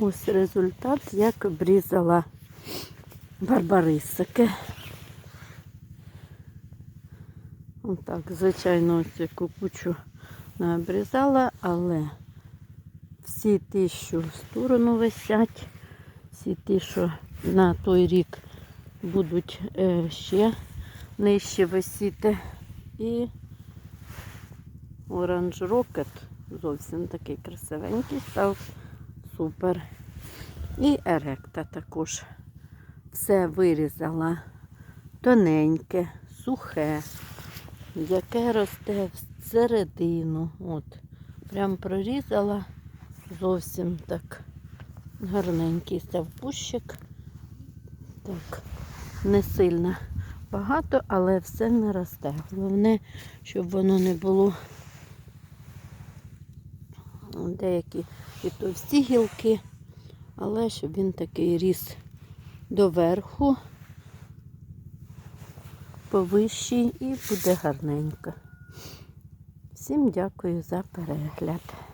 Ось результат, як обрізала барбарисики. Отак, звичайно, ось яку кучу не обрізала, але всі ті, що в сторону висять, всі ті, що на той рік будуть е, ще нижче висіти. І оранж рокет зовсім такий красивенький став. Супер. І еректа також. Все вирізала тоненьке, сухе, яке росте всередину. От. Прям прорізала зовсім так гарненький став кущик. Так, не сильно багато, але все не росте. Головне, щоб воно не було деякі і товсті гілки, але щоб він такий ріс доверху, повищий і буде гарненько. Всім дякую за перегляд.